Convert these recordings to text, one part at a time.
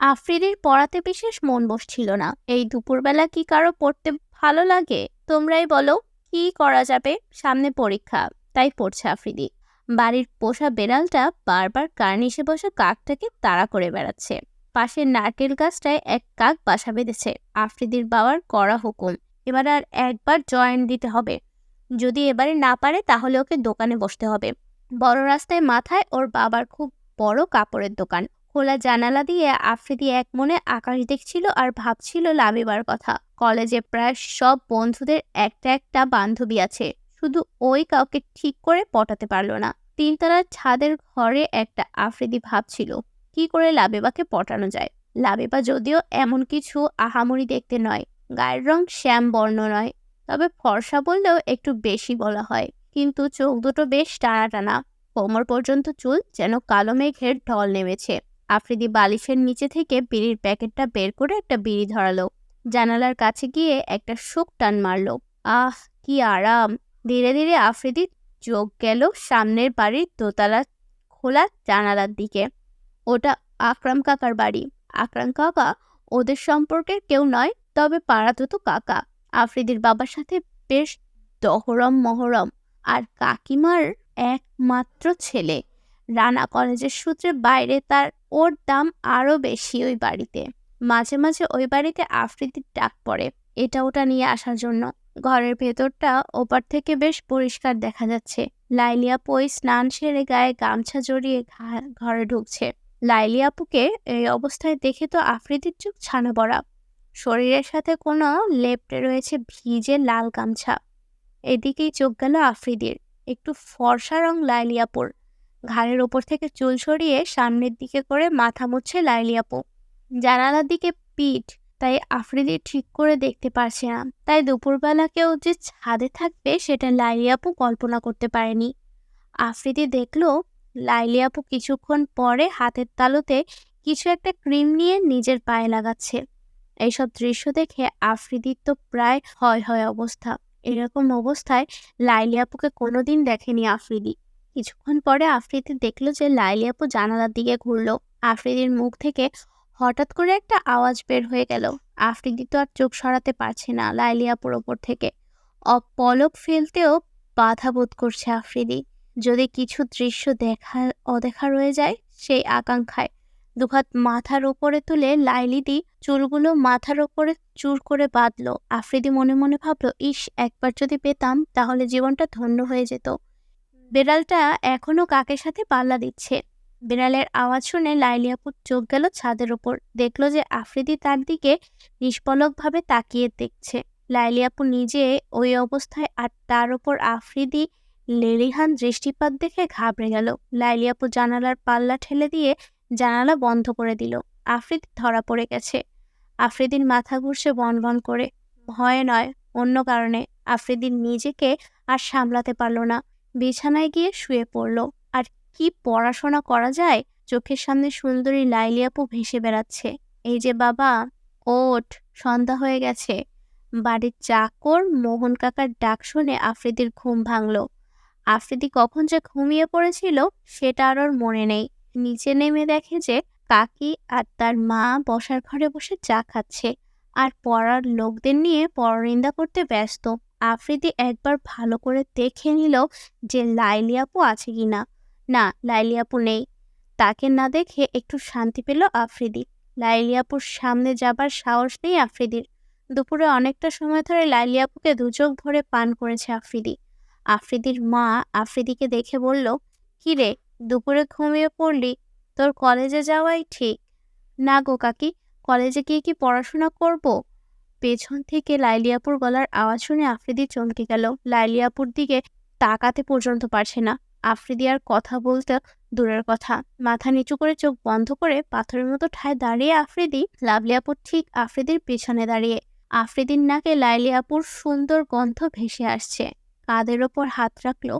আফ্রিদির পড়াতে বিশেষ মন বসছিল না। এই দুপুরবেলা কি কারও পড়তে ভালো লাগে? তোমরাই বলো, কি করা যাবে? সামনে পরীক্ষা, তাই পড়ছে আফ্রিদি। বাড়ির পোষা বেড়ালটা বারবার কার্নিশে বসে কাকটাকে তাড়া করে বেড়াচ্ছে। পাশের নারকেল গাছটায় এক কাক বাসা বেঁধেছে। আফ্রিদির বাবার কড়া হুকুম, এবার আর একবার জয়েন দিতে হবে। যদি এবারে না পারে, তাহলে ওকে দোকানে বসতে হবে। বড় রাস্তায় মাথায় ওর বাবার খুব বড় কাপড়ের দোকান। খোলা জানালা দিয়ে আফ্রিদি এক মনে আকাশ দেখছিল আর ভাবছিল লাভিবার কথা। কলেজে প্রায় সব বন্ধুদের একটা একটা বান্ধবী আছে। শুধু ওই কাউকে ঠিক করে পটাতে পারল না। তিনতলার ছাদের ঘরে একটা আফ্রিদি ভাবছিল, কি করে লাবেবাকে পটানো যায়? লাবেবা যদিও এমন কিছু আহামরি দেখতে নয়। গায়ের রং শ্যাম বর্ণ নয়, তবে ফর্সা বললেও একটু বেশি বলা হয়। কিন্তু চোখ দুটো বেশ টানা টানা কোমর পর্যন্ত চুল যেন কালো মেঘের ঢল নেমেছে। আফ্রিদি বালিশের নিচে থেকে বিড়ির প্যাকেটটা বের করে একটা বিড়ি ধরালো। জানালার কাছে গিয়ে একটা শোক টান মারল। আহ, কি আরাম। ধীরে ধীরে আফ্রিদি চোখ গেল সামনের বাড়ির দোতলা খোলা জানালার দিকে। ওটা আকরাম কাকার বাড়ি। আকরাম কাকা ওদের সম্পর্কের কেউ নয়, তবে পাড়াতো তো কাকা। আফ্রিদির বাবার সাথে বেশ দহরম মহরম। আর কাকিমার একমাত্র ছেলে। রানা কলেজের সূত্রে বাইরে তার ওর দাম আরও বেশি ওই বাড়িতে। মাঝে মাঝে ওই বাড়িতে আফ্রিদির ডাক পড়ে। এটা ওটা নিয়ে আসার জন্য। ঘরের ভেতরটা ওপার থেকে বেশ পরিষ্কার দেখা যাচ্ছে। লাইলি আপু ওই স্নান সেরে গায়ে গামছা জড়িয়ে ঘরে ঢুকছে। লাইলি আপুকে এই অবস্থায় দেখে তো আফ্রিদির চোখ ছানা পড়া। শরীরের সাথে কোনো লেপটে রয়েছে ভিজে লাল গামছা। এদিকেই চোখ গেল আফ্রিদির। একটু ফর্সা রং লাইলিয়াপুর ঘাড়ের ওপর থেকে চুল সরিয়ে সামনের দিকে করে মাথা মুছছে লাইলিয়াপু জানালার দিকে পিঠ, তাই আফ্রিদি ঠিক করে দেখতে পারছে না। তাই দুপুরবেলা কেউ যে ছাদে থাকবে সেটা লাইলিয়াপু কল্পনা করতে পারেনি। আফ্রিদি দেখল লাইলিয়াপু কিছুক্ষণ পরে হাতের তালুতে কিছু একটা ক্রিম নিয়ে নিজের পায়ে লাগাচ্ছে। এইসব দৃশ্য দেখে আফ্রিদির তো প্রায় হয় হয় অবস্থা। এরকম অবস্থায় লাইলি আপুকে কোনোদিন দেখেনি আফ্রিদি। কিছুক্ষণ পরে আফ্রিদি দেখল যে লাইলি আপু জানালার দিকে ঘুরলো। আফ্রিদির মুখ থেকে হঠাৎ করে একটা আওয়াজ বের হয়ে গেল। আফ্রিদি তো আর চোখ সরাতে পারছে না লাইলি আপুর ওপর থেকে। অপলক ফেলতেও বাধা বোধ করছে আফ্রিদি। যদি কিছু দৃশ্য দেখা, অদেখা রয়ে যায় সেই আকাঙ্ক্ষায়। দুহাত মাথার ওপরে তুলে লাইলিদি চুলগুলো মাথার ওপরে চুর করে বাঁধলো। আফ্রিদি মনে মনে ভাবলো ইস একবার যদি পেতাম তাহলে জীবনটা ধন্য হয়ে যেত। বেড়ালটা এখনও কাকের সাথে পাল্লা দিচ্ছে। বেড়ালের আওয়াজ শুনে লাইলিয়াপুর চোখ গেল ছাদের ওপর। দেখল যে আফ্রিদি তার দিকে নিষ্পলকভাবে তাকিয়ে দেখছে। লাইলিয়াপু নিজে ওই অবস্থায় আর তার ওপর আফ্রিদি লেলিহান দৃষ্টিপাত দেখে ঘাবড়ে গেল। লাইলিয়াপু জানালার পাল্লা ঠেলে দিয়ে জানালা বন্ধ করে দিল। আফ্রিদি ধরা পড়ে গেছে। আফ্রিদির মাথা ঘুরছে বন বন করে। ভয়ে নয়, অন্য কারণে। আফ্রিদিন নিজেকে আর সামলাতে পারল না। বিছানায় গিয়ে শুয়ে পড়ল। আর কি পড়াশোনা করা যায়? চোখের সামনে সুন্দরী লাইলিয়াপু ভেসে বেড়াচ্ছে। এই যে বাবা, ওঠ, সন্ধ্যা হয়ে গেছে। বাড়ির চাকর মোহন কাকার ডাক শুনে আফ্রিদির ঘুম ভাঙল। আফ্রিদি কখন যে ঘুমিয়ে পড়েছিল, সেটা আর ওর মনে নেই। নিচে নেমে দেখে যে কাকি আর তার মা বসার ঘরে বসে চা খাচ্ছে। আর পড়ার লোকদের নিয়ে পরনিন্দা করতে ব্যস্ত। আফ্রিদি একবার ভালো করে দেখে নিল যে লাইলি আপু আছে কি না না, লাইলি আপু নেই। তাকে না দেখে একটু শান্তি পেল আফ্রিদি। লাইলি আপুর সামনে যাবার সাহস নেই আফ্রিদির। দুপুরে অনেকটা সময় ধরে লাইলি আপুকে দুচোখ ভরে পান করেছে আফ্রিদি। আফ্রিদির মা আফ্রিদিকে দেখে বলল, কি রে, দুপুরে ঘুমিয়ে পড়লি? তোর কলেজে যাওয়াই ঠিক? না গো কাকি, কলেজে গিয়ে কি পড়াশোনা করব? পেছন থেকে লাইলিয়াপুর গলার আওয়াজ শুনে আফ্রিদি চমকে গেল। লাইলিয়াপুর দিকে তাকাতে পর্যন্ত পারছে না। আফ্রিদি আর কথা বলতে দূরের কথা। মাথা নিচু করে চোখ বন্ধ করে পাথরের মতো ঠায় দাঁড়িয়ে আফ্রিদি লাভলিয়াপুর ঠিক আফ্রিদির পেছনে দাঁড়িয়ে। আফ্রিদির নাকে লাইলিয়াপুর সুন্দর গন্ধ ভেসে আসছে। কাদের ওপর হাত রাখল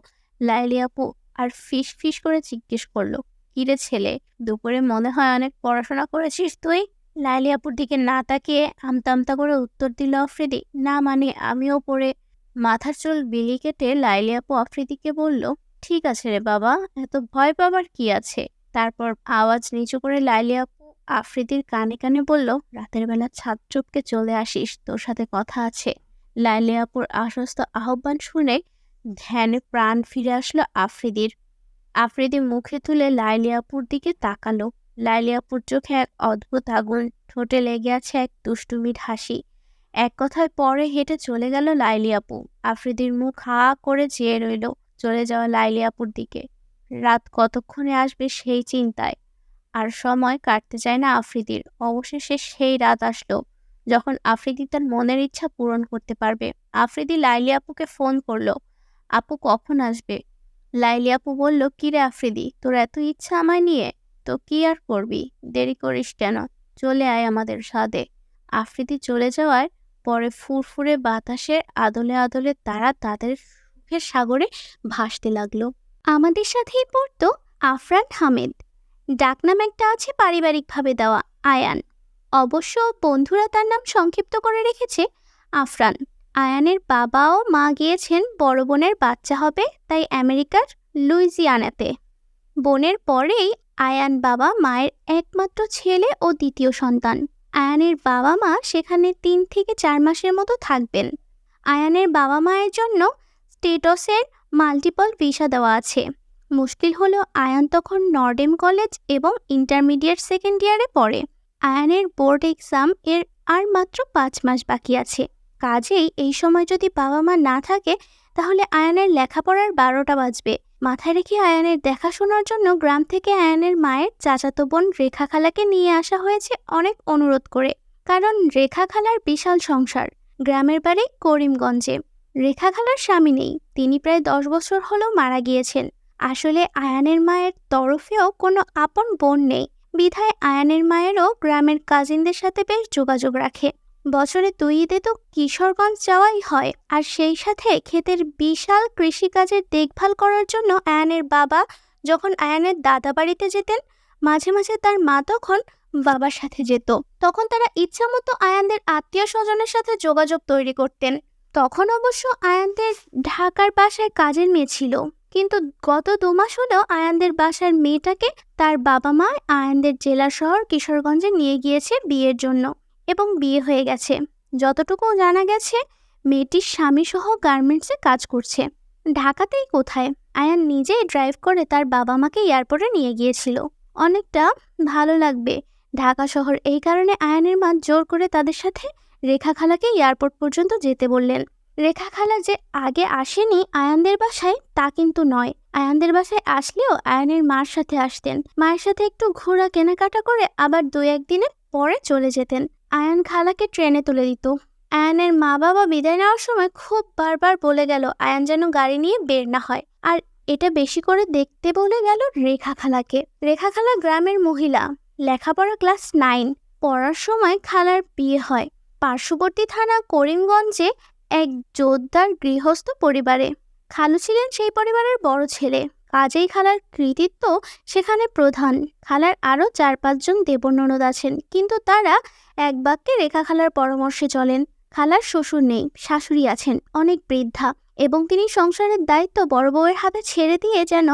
লাইলিয়াপু আর ফিস ফিস করে জিজ্ঞেস করল, কিরে ছেলে, দুপুরে মনে হয় অনেক পড়াশোনা করেছিস তুই? লাইলি আপুর দিকে না তাকিয়ে আমতা আমতা করে উত্তর দিল, আফ্রিদি। না মানে আমিও পড়ে মাথার চুল বিলি কেটে লাইলি আপু আফ্রিদিকে বলল, ঠিক আছে রে বাবা, এত ভয় পাবার কি আছে? তারপর আওয়াজ নিচু করে লাইলি আপু আফ্রিদির কানে কানে বলল, রাতের বেলা ছাদ চুপকে চলে আসিস, তোর সাথে কথা আছে। লাইলি আপুর আশ্বস্ত আহ্বান শুনে ধ্যানে প্রাণ ফিরে আসলো আফ্রিদির। আফ্রিদি মুখে তুলে লাইলি আপুর দিকে তাকালো। লাইলি আপুর চোখে এক অদ্ভুত আগুন ঠোঁটে লেগে আছে এক দুষ্টুমির হাসি। এক কথায় পরে হেঁটে চলে গেল লাইলি আপু আফ্রিদির মুখ হা করে চেয়ে রইল চলে যাওয়া লাইলি আপুর দিকে। রাত কতক্ষণে আসবে সেই চিন্তায়। আর সময় কাটতে চায় না আফ্রিদির। অবশেষে সেই রাত আসলো, যখন আফ্রিদি তার মনের ইচ্ছা পূরণ করতে পারবে। আফ্রিদি লাইলি আপুকে ফোন করল, আপু কখন আসবে? লাইলি আপু বলল, কিরে আফ্রিদি, তোর এত ইচ্ছা আমায় নিয়ে? তো কি আর করবি? দেরি করিস কেন? চলে আয় আমাদের সাথে আফ্রিদি চলে যাওয়ার পরে ফুরফুরে বাতাসে আদলে আদলে তারা তাদের সুখের সাগরে ভাসতে লাগল। আমাদের সাথেই পড়তো আফরান হামিদ। ডাকনাম একটা আছে পারিবারিকভাবে দেওয়া, আয়ান। অবশ্য বন্ধুরা তার নাম সংক্ষিপ্ত করে রেখেছে, আফরান। আয়ানের বাবা ও মা গিয়েছেন, বড় বোনের বাচ্চা হবে, তাই আমেরিকার লুইজিয়ানাতে। বোনের পরেই আয়ান বাবা মায়ের একমাত্র ছেলে ও দ্বিতীয় সন্তান। আয়ানের বাবা মা সেখানে তিন থেকে চার মাসের মতো থাকবেন। আয়ানের বাবা মায়ের জন্য স্টেটসের মাল্টিপল ভিসা দেওয়া আছে। মুশকিল হলো আয়ান তখন নর্ডেম কলেজ এবং ইন্টারমিডিয়েট সেকেন্ড ইয়ারে পড়ে। আয়ানের বোর্ড এক্সাম এর আর মাত্র পাঁচ মাস বাকি আছে। কাজেই এই সময় যদি বাবা মা না থাকে, তাহলে আয়ানের লেখাপড়ার বারোটা বাজবে। মাথায় রেখে আয়ানের দেখাশোনার জন্য গ্রাম থেকে আয়ানের মায়ের চাচাতো বোন রেখা খালাকে নিয়ে আসা হয়েছে অনেক অনুরোধ করে। কারণ রেখা খালার বিশাল সংসার, গ্রামের বাড়ি করিমগঞ্জে। রেখা খালার স্বামী নেই, তিনি প্রায় দশ বছর হলেও মারা গিয়েছেন। আসলে আয়ানের মায়ের তরফেও কোনো আপন বোন নেই। বিধায় আয়ানের মায়েরও গ্রামের কাজিনদের সাথে বেশ যোগাযোগ রাখে। বছরে দুই ঈদে তো কিশোরগঞ্জ যাওয়াই হয়, আর সেই সাথে ক্ষেতের বিশাল কৃষিকাজের দেখভাল করার জন্য আয়ানের বাবা যখন আয়ানের দাদা বাড়িতে যেতেন, মাঝে মাঝে তার মা তখন বাবার সাথে যেত। তখন তারা ইচ্ছামতো আয়ানদের আত্মীয় স্বজনের সাথে যোগাযোগ তৈরি করতেন। তখন অবশ্য আয়ানদের ঢাকার বাসায় কাজের মেয়ে ছিল, কিন্তু গত দু মাস হলেও আয়ানদের বাসার মেয়েটাকে তার বাবা মা আয়ানদের জেলা শহর কিশোরগঞ্জে নিয়ে গিয়েছে বিয়ের জন্য। এবং বিয়ে হয়ে গেছে। যতটুকু জানা গেছে, মেয়েটির স্বামী সহ গার্মেন্টসে কাজ করছে। ঢাকাতেই কোথায়? আয়ান নিজেই ড্রাইভ করে তার বাবা মাকে এয়ারপোর্টে নিয়ে গিয়েছিল। অনেকটা ভালো লাগবে। ঢাকা শহর এই কারণে আয়ানের মা জোর করে তাদের সাথে রেখা খালাকে এয়ারপোর্ট পর্যন্ত যেতে বললেন। রেখা খালা যে আগে আসেনি আয়ানদের বাসায়, তা কিন্তু নয়। আয়ানদের বাসায় আসলেও আয়ানের মার সাথে আসতেন। মায়ের সাথে একটু ঘোরা কেনাকাটা করে আবার দু একদিনের পরে চলে যেতেন। আয়ান খালাকে ট্রেনে তুলে দিত। আয়ানের মা বাবা বিদায় নেওয়ার সময় খুব বারবার বলে গেল, আয়ান যেন গাড়ি নিয়ে বের না হয়। আর এটা বেশি করে দেখতে বলে গেল রেখা খালাকে। রেখা খালা গ্রামের মহিলা। লেখাপড়া ক্লাস নাইন। পড়ার সময় খালার বিয়ে হয়। পার্শ্ববর্তী থানা করিমগঞ্জে এক জোরদার গৃহস্থ পরিবারে। খালু ছিলেন সেই পরিবারের বড় ছেলে। কাজেই খালার কৃতিত্ব সেখানে প্রধান। খালার আরও চার পাঁচজন দেবননদ আছেন, কিন্তু তারা এক বাক্যে রেখা খালার পরামর্শে চলেন। খালার শ্বশুর নেই, শাশুড়ি আছেন, অনেক বৃদ্ধা এবং তিনি সংসারের দায়িত্ব বড় বউয়ের হাতে ছেড়ে দিয়ে যেন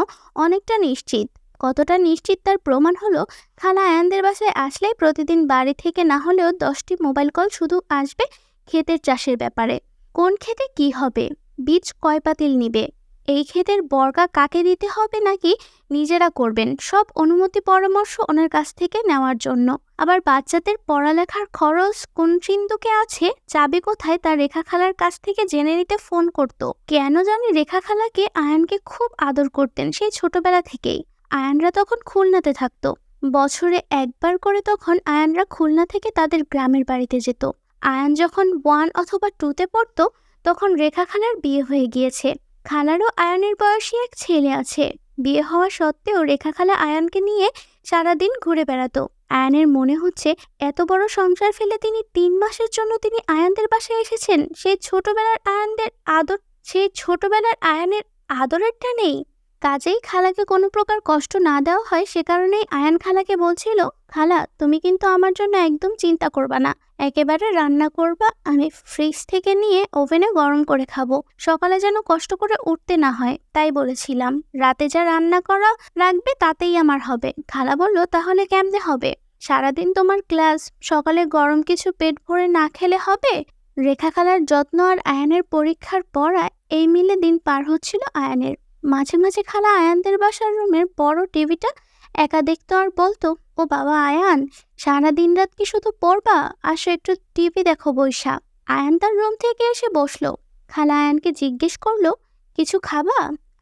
অনেকটা নিশ্চিত। কতটা নিশ্চিত তার প্রমাণ হলো, খালা আয়ানদের বাসায় আসলেই প্রতিদিন বাড়ি থেকে না হলেও দশটি মোবাইল কল শুধু আসবে ক্ষেতের চাষের ব্যাপারে। কোন ক্ষেতে কি হবে? বীজ কয় পাতিল নিবে? এই ক্ষেতের বর্গা কাকে দিতে হবে নাকি নিজেরা করবেন? সব অনুমতি পরামর্শ ওনার কাছ থেকে নেওয়ার জন্য। আবার বাচ্চাদের পড়ালেখার খরচ কোন সিন্ধুকে আছে? চাবি কোথায়? তা রেখা খালার কাছ থেকে জেনে নিতে ফোন করত। কেন জানি রেখা খালাকে আয়ানকে খুব আদর করতেন সেই ছোটবেলা থেকেই। আয়ানরা তখন খুলনাতে থাকতো। বছরে একবার করে তখন আয়ানরা খুলনা থেকে তাদের গ্রামের বাড়িতে যেত। আয়ান যখন ওয়ান অথবা টুতে পড়তো, তখন রেখা খালার বিয়ে হয়ে গিয়েছে। খালারও আয়নের বয়সী এক ছেলে আছে। বিয়ে হওয়া সত্ত্বেও রেখা খালা আয়ানকে নিয়ে সারাদিন ঘুরে বেড়াতো। আয়নের মনে হচ্ছে, এত বড় সংসার ফেলে তিনি তিন মাসের জন্য তিনি আয়ানদের বাসায় এসেছেন। সেই ছোটবেলার আয়ানদের আদর সেই ছোটবেলার আয়ানের আদরেরটা নেই। কাজেই খালাকে কোনো প্রকার কষ্ট না দেওয়া হয়, সে কারণেই আয়ান খালাকে বলছিল, খালা, তুমি কিন্তু আমার জন্য একদম চিন্তা করবা না। একেবারে রান্না করবা, আমি ফ্রিজ থেকে নিয়ে ওভেনে গরম করে খাব। সকালে যেন কষ্ট করে উঠতে না হয়, তাই বলেছিলাম। রাতে যা রান্না করা রাখবে তাতেই আমার হবে। খালা বলল, তাহলে কেমনে হবে? সারাদিন তোমার ক্লাস, সকালে গরম কিছু পেট ভরে না খেলে হবে? রেখা খালার যত্ন আর আয়ানের পরীক্ষার পড়া, এই মিলে দিন পার হচ্ছিল আয়ানের। মাঝে মাঝে খালা আয়ানদের বাসার রুমের বড় টিভিটা একা দেখতো আর বলতো, ও বাবা আয়ান, সারা দিন রাত কি শুধু পড়বা? আসো একটু টিভি দেখো বৈশা। আয়ান তার রুম থেকে এসে বসল। খালা আয়ানকে জিজ্ঞেস করল, কিছু খাবা?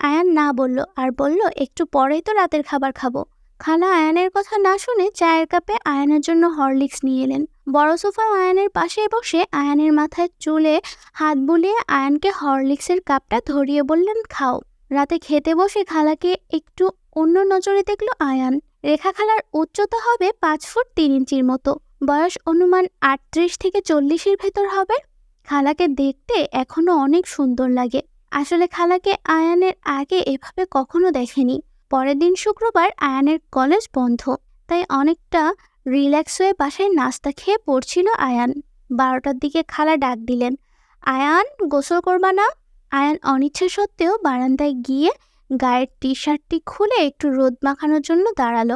আয়ান না বলল আর বলল, একটু পরেই তো রাতের খাবার খাব। খালা আয়ানের কথা না শুনে চায়ের কাপে আয়ানের জন্য হরলিক্স নিয়ে এলেন। বড় সোফা আয়ানের পাশে বসে আয়ানের মাথায় চুলে হাত বুলিয়ে আয়ানকে হরলিক্সের কাপটা ধরিয়ে বললেন, খাও। রাতে খেতে বসে খালাকে একটু অন্য নজরে দেখল আয়ান। রেখা খালার উচ্চতা হবে পাঁচ ফুট তিন ইঞ্চির মতো। বয়স অনুমান আটত্রিশ থেকে চল্লিশের ভেতর হবে। খালাকে দেখতে এখনও অনেক সুন্দর লাগে। আসলে খালাকে আয়ানের আগে এভাবে কখনো দেখেনি। পরের দিন শুক্রবার আয়ানের কলেজ বন্ধ। তাই অনেকটা রিল্যাক্স হয়ে বাসায় নাস্তা খেয়ে পড়ছিল আয়ান। বারোটার দিকে খালা ডাক দিলেন, আয়ান, গোসল করবা না? আয়ান অনিচ্ছা সত্ত্বেও বারান্দায় গিয়ে গায়ের টি শার্টটি খুলে একটু রোদ মাখানোর জন্য দাঁড়াল।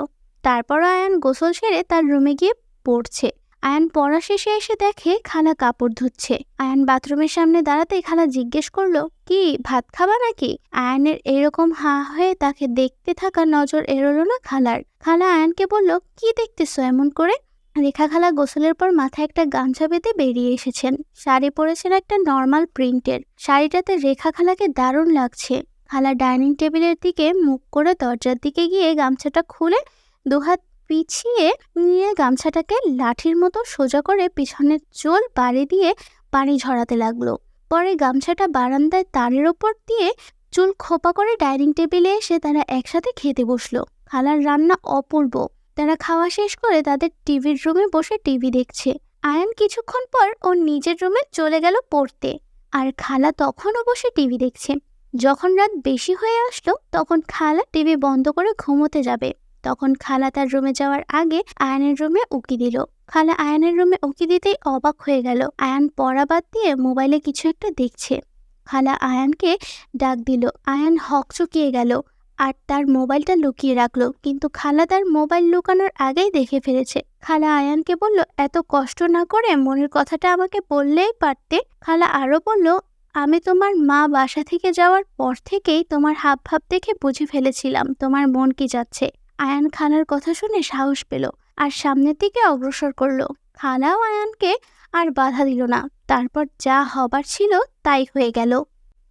তারপর আয়ান গোসল সেরে তার রুমে গিয়ে পড়ছে। আয়ান পড়া শেষে এসে দেখে খালা কাপড় ধুচ্ছে। আয়ান বাথরুমের সামনে দাঁড়াতে খালা জিজ্ঞেস করল, কি, ভাত খাবা নাকি? আয়ানের এরকম হা হয়ে তাকে দেখতে থাকা নজর এড়োলো না খালার। খালা আয়ানকে বলল, কি দেখতেছো এমন করে? রেখা খালা গোসলের পর মাথায় একটা গামছা বেঁধে বেরিয়ে এসেছেন। শাড়ি পরেছেন একটা নর্মাল প্রিন্টের শাড়িটাতে রেখা খালাকে দারুণ লাগছে। খালা ডাইনিং টেবিলের দিকে মুখ করে দরজার দিকে গিয়ে গামছাটা খুলে দুহাত পিছিয়ে নিয়ে গামছাটাকে লাঠির মতো সোজা করে পিছনের চোল বাড়ি দিয়ে পানি ঝরাতে লাগল। পরে গামছাটা বারান্দায় তারের ওপর দিয়ে চুল খোপা করে ডাইনিং টেবিলে এসে তারা একসাথে খেতে বসল। খালার রান্না অপূর্ব। তারা খাওয়া শেষ করে তাদের টিভির রুমে বসে টিভি দেখছে। আয়ান কিছুক্ষণ পর ওর নিজের রুমে চলে গেল পড়তে। আর খালা তখনও বসে টিভি দেখছে। যখন রাত বেশি হয়ে আসলো, তখন খালা টিভি বন্ধ করে ঘুমোতে যাবে। তখন খালা তার রুমে যাওয়ার আগে আয়ানের রুমে উকি দিল। খালা আয়ানের রুমে উকি দিতেই অবাক হয়ে গেল। আয়ান পড়া বাদ দিয়ে মোবাইলে কিছু একটা দেখছে। খালা আয়ানকে ডাক দিল। আয়ান হক চুকিয়ে গেল। আর তার মোবাইলটা লুকিয়ে রাখল। কিন্তু খালা তার মোবাইল লুকানোর আগেই দেখে ফেলেছে। খালা আয়ানকে বলল, এত কষ্ট না করে মনের কথাটা আমাকে বললেই পারতে? খালা আরও বলল, আমি তোমার মা বাসা থেকে যাওয়ার পর থেকেই তোমার হাব ভাব দেখে বুঝে ফেলেছিলাম তোমার মন কি যাচ্ছে। আয়ান খালার কথা শুনে সাহস পেল আর সামনের দিকে অগ্রসর করল। খালাও আয়ানকে আর বাধা দিল না। তারপর যা হবার ছিল তাই হয়ে গেল।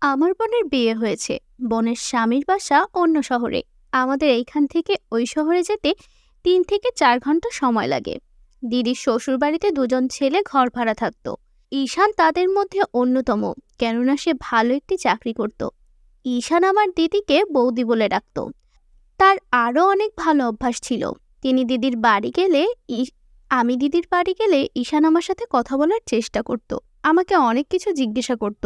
আমার বোনের বিয়ে হয়েছে। বোনের স্বামীর বাসা অন্য শহরে। আমাদের এইখান থেকে ওই শহরে যেতে তিন থেকে চার ঘণ্টা সময় লাগে। দিদির শ্বশুর বাড়িতে দুজন ছেলে ঘর ভাড়া থাকতো। ঈশান তাদের মধ্যে অন্যতম, কেননা সে ভালো একটি চাকরি করত। ঈশান আমার দিদিকে বৌদি বলে ডাকত। তার আরও অনেক ভালো অভ্যাস ছিল। তিনি দিদির বাড়ি গেলে আমি দিদির বাড়ি গেলে ঈশান আমার সাথে কথা বলার চেষ্টা করত। আমাকে অনেক কিছু জিজ্ঞাসা করত।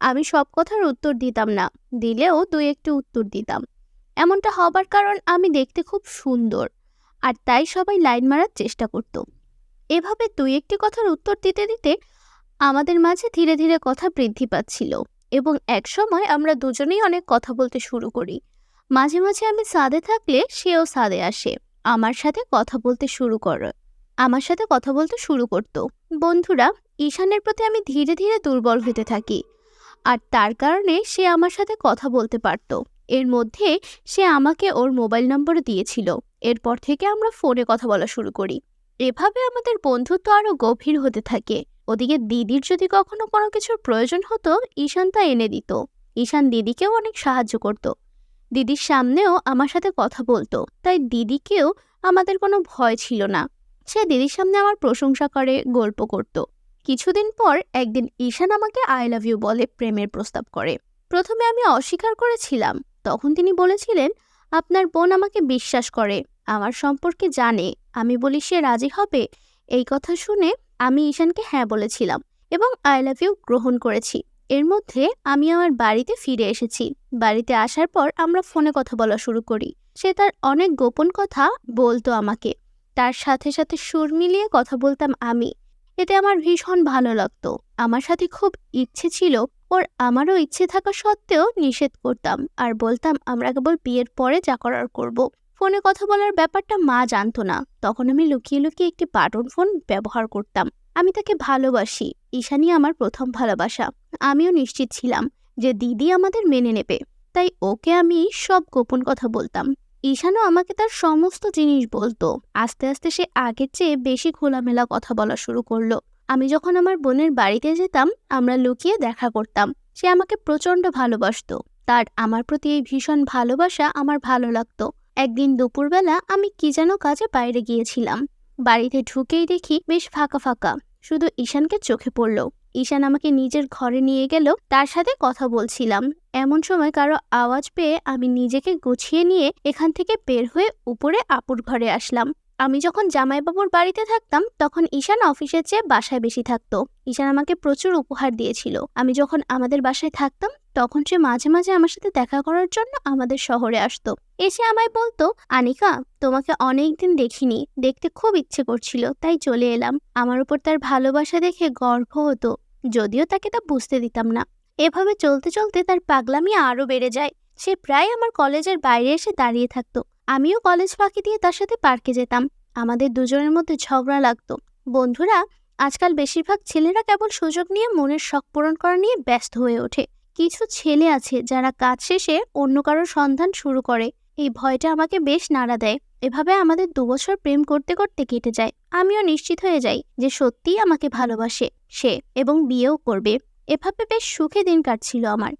আমি সব কথার উত্তর দিতাম না, দিলেও দুই একটি উত্তর দিতাম। এমনটা হবার কারণ আমি দেখতে খুব সুন্দর, আর তাই সবাই লাইন মারার চেষ্টা করত। এভাবে দুই একটি কথার উত্তর দিতে দিতে আমাদের মাঝে ধীরে ধীরে কথা বৃদ্ধি পাচ্ছিল এবং একসময় আমরা দুজনেই অনেক কথা বলতে শুরু করি। মাঝে মাঝে আমি সাদে থাকলে সেও সাদে আসে, আমার সাথে কথা বলতে শুরু কর, আমার সাথে কথা বলতে শুরু করত। বন্ধুরা, ঈশানের প্রতি আমি ধীরে ধীরে দুর্বল হতে থাকি আর তার কারণে সে আমার সাথে কথা বলতে পারত। এর মধ্যে সে আমাকে ওর মোবাইল নম্বর দিয়েছিল। এরপর থেকে আমরা ফোনে কথা বলা শুরু করি। এভাবে আমাদের বন্ধুত্ব আরও গভীর হতে থাকে। ওদিকে দিদির যদি কখনো কোনো কিছুর প্রয়োজন হতো, ঈশান তা এনে দিত। ঈশান দিদিকেও অনেক সাহায্য করত। দিদির সামনেও আমার সাথে কথা বলতো। তাই দিদিকেও আমাদের কোনো ভয় ছিল না। সে দিদির সামনে আমার প্রশংসা করে, গল্প করত। কিছুদিন পর একদিন ঈশান আমাকে আই লাভ ইউ বলে প্রেমের প্রস্তাব করে। প্রথমে আমি অস্বীকার করেছিলাম। তখন তিনি বলেছিলেন, আপনার বোন আমাকে বিশ্বাস করে, আমার সম্পর্কে জানে। আমি বলি, সে রাজি হবে? এই কথা শুনে আমি ঈশানকে হ্যাঁ বলেছিলাম এবং আই লাভ ইউ গ্রহণ করেছি। এর মধ্যে আমি আমার বাড়িতে ফিরে এসেছি। বাড়িতে আসার পর আমরা ফোনে কথা বলা শুরু করি। সে তার অনেক গোপন কথা বলতো আমাকে। তার সাথে সাথে সুর মিলিয়ে কথা বলতাম আমি। এতে আমার ভীষণ ভালো লাগতো। আমার সাথে খুব ইচ্ছে ছিল, ওর আমারও ইচ্ছে থাকা সত্ত্বেও নিষেধ করতাম। আর বলতাম, আমরা কেবল বিয়ের পরে যা করার করব। ফোনে কথা বলার ব্যাপারটা মা জানতো না। তখন আমি লুকিয়ে লুকিয়ে একটি বাটন ফোন ব্যবহার করতাম। আমি তাকে ভালোবাসি। ঈশানই আমার প্রথম ভালোবাসা। আমিও নিশ্চিত ছিলাম যে দিদি আমাদের মেনে নেবে। তাই ওকে আমি সব গোপন কথা বলতাম। ঈশানও আমাকে তার সমস্ত জিনিস বলতো। আস্তে আস্তে সে আগের চেয়ে বেশি খোলামেলা কথা বলা শুরু করল। আমি যখন আমার বোনের বাড়িতে যেতাম, আমরা লুকিয়ে দেখা করতাম। সে আমাকে প্রচণ্ড ভালোবাসত। তার আমার প্রতি এই ভীষণ ভালোবাসা আমার ভালো লাগতো। একদিন দুপুরবেলা আমি কি যেন কাজে বাইরে গিয়েছিলাম। বাড়িতে ঢুকেই দেখি বেশ ফাঁকা ফাঁকা। শুধু ঈশানকে চোখে পড়ল। ঈশান আমাকে নিজের ঘরে নিয়ে গেল, তার সাথে কথা বলছিলাম। এমন সময় কারও আওয়াজ পেয়ে আমি নিজেকে গুছিয়ে নিয়ে এখান থেকে বের হয়ে উপরে আপুর ঘরে আসলাম। আমি যখন জামাইবাবুর বাড়িতে থাকতাম, তখন ঈশান অফিসের চেয়ে বাসায় বেশি থাকতো। ঈশান আমাকে প্রচুর উপহার দিয়েছিল। আমি যখন আমাদের বাসায় থাকতাম, তখন সে মাঝে মাঝে আমার সাথে দেখা করার জন্য আমাদের শহরে আসতো। এসে আমায় বলতো, আনিকা, তোমাকে অনেকদিন দেখিনি। দেখতে খুব ইচ্ছে করছিল, তাই চলে এলাম। আমার উপর তার ভালোবাসা দেখে গর্ব হতো। যদিও তাকে তা বুঝতে দিতাম না। এভাবে চলতে চলতে তার পাগলামি আরও বেড়ে যায়। সে প্রায় আমার কলেজের বাইরে এসে দাঁড়িয়ে থাকতো। আমিও কলেজ ফাঁকি দিয়ে তার সাথে পার্কে যেতাম। আমাদের দুজনের মধ্যে ঝগড়া লাগতো। বন্ধুরা, আজকাল বেশিরভাগ ছেলেরা কেবল সুযোগ নিয়ে মনের শখ পূরণ করা নিয়ে ব্যস্ত হয়ে ওঠে। কিছু ছেলে আছে যারা কাজ শেষে অন্য কারোর সন্ধান শুরু করে। এই ভয়টা আমাকে বেশ নাড়া দেয়। এভাবে আমাদের দুবছর প্রেম করতে করতে কেটে যায়। আমিও নিশ্চিত হয়ে যাই যে সত্যিই আমাকে ভালোবাসে সে এবং বিয়েও করবে। এভাবে বেশ সুখে দিন কাটছিল আমার।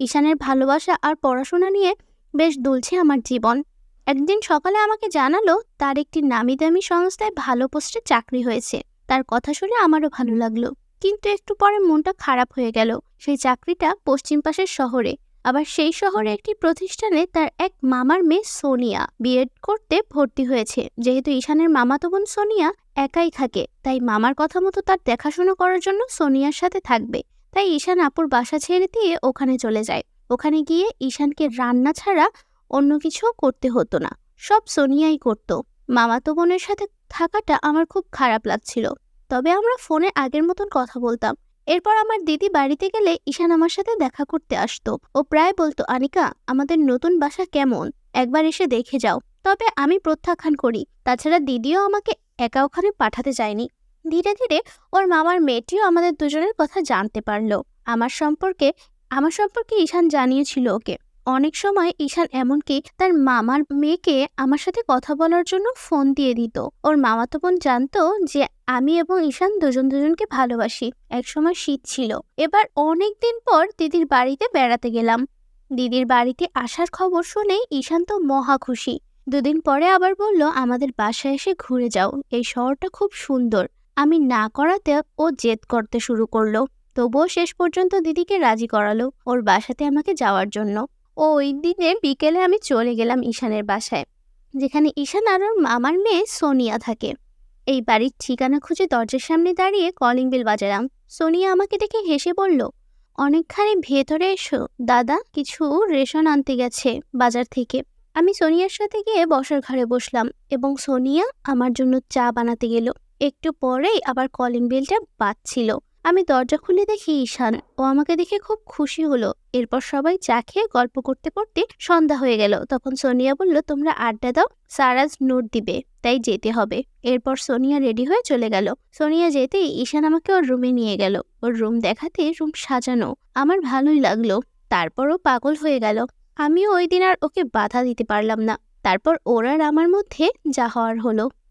ঈশানের ভালোবাসা আর পড়াশোনা নিয়ে বেশ দুলছে আমার জীবন। একদিন সকালে আমাকে জানালো, তার একটি নামি দামি সংস্থায় ভালো পোস্টে চাকরি হয়েছে। তার কথা শুনে আমারও ভালো লাগল। কিন্তু একটু পরে মনটা খারাপ হয়ে গেল। সেই চাকরিটা পশ্চিম পাশের শহরে। আবার সেই শহরে একটি প্রতিষ্ঠানে তার এক মামার মেয়ে সোনিয়া বিএড করতে ভর্তি হয়েছে। যেহেতু ঈশানের মামাতো বোন সোনিয়া একাই থাকে, তাই মামার কথা মতো তার দেখাশোনা করার জন্য সোনিয়ার সাথে থাকবে। তাই ঈশান আপুর বাসা ছেড়ে দিয়ে ওখানে চলে যায়। ওখানে গিয়ে ঈশানকে রান্না ছাড়া অন্য কিছুও করতে হতো না। সব সোনিয়াই করতো। মামাতো বোনের সাথে থাকাটা আমার খুব খারাপ লাগছিল। তবে আমরা ফোনে আগের মতন কথা বলতাম। এরপর আমার দিদি বাড়িতে গেলে ঈশান আমার সাথে দেখা করতে আসতো। ও প্রায় বলতো, আনিকা, আমাদের নতুন বাসা কেমন? একবার এসে দেখে যাও। তবে আমি প্রত্যাখ্যান করি। তাছাড়া দিদিও আমাকে একা ওখানে পাঠাতে চায়নি ধীরে ধীরে ওর মামার মেয়েটিও আমাদের দুজনের কথা জানতে পারল। আমার সম্পর্কে আমার সম্পর্কে ঈশান জানিয়েছিল ওকে। অনেক সময় ঈশান এমনকি তার মামার মেয়েকে আমার সাথে কথা বলার জন্য ফোন দিয়ে দিত। ওর মামাতো বোন জানতো যে আমি এবং ঈশান দুজন দুজনকে ভালোবাসি। একসময় শীত ছিল। এবার অনেক দিন পর দিদির বাড়িতে বেড়াতে গেলাম। দিদির বাড়িতে আসার খবর শুনে ঈশান তো মহা খুশি। দুদিন পরে আবার বলল, আমাদের বাসায় এসে ঘুরে যাও। এই শহরটা খুব সুন্দর। আমি না করাতে ও জেদ করতে শুরু করল। তবুও শেষ পর্যন্ত দিদিকে রাজি করালো ওর বাসাতে আমাকে যাওয়ার জন্য। ও ওই দিনে বিকেলে আমি চলে গেলাম ঈশানের বাসায়, যেখানে ঈশান আর ওর মামার মেয়ে সোনিয়া থাকে। এই বাড়ির ঠিকানা খুঁজে দরজার সামনে দাঁড়িয়ে কলিং বেল বাজালাম। সোনিয়া আমাকে দেখে হেসে বলল, অনেকখানি ভেতরে এসো, দাদা, কিছু রেশন আনতে গেছে বাজার থেকে। আমি সোনিয়ার সাথে গিয়ে বসার ঘরে বসলাম এবং সোনিয়া আমার জন্য চা বানাতে গেল। একটু পরেই আবার কলিং বেলটা বাজছিল। আমি দরজা খুলে দেখি ঈশান। ও আমাকে দেখে খুব খুশি হলো। এরপর সবাই চা খেয়ে গল্প করতে করতে সন্ধ্যা হয়ে গেল। তখন সোনিয়া বলল, তোমরা আড্ডা দাও সারাজ নোট দিবে, তাই যেতে হবে। এরপর সোনিয়া রেডি হয়ে চলে গেল। সোনিয়া যেতেই ঈশান আমাকে ওর রুমে নিয়ে গেল। ওর রুম দেখাতে রুম সাজানো। আমার ভালোই লাগল। তারপরও পাগল হয়ে গেল। আমিও ওই দিন আর ওকে বাধা দিতে পারলাম না। তারপর ওর আর আমার মধ্যে যা হওয়ার হলো।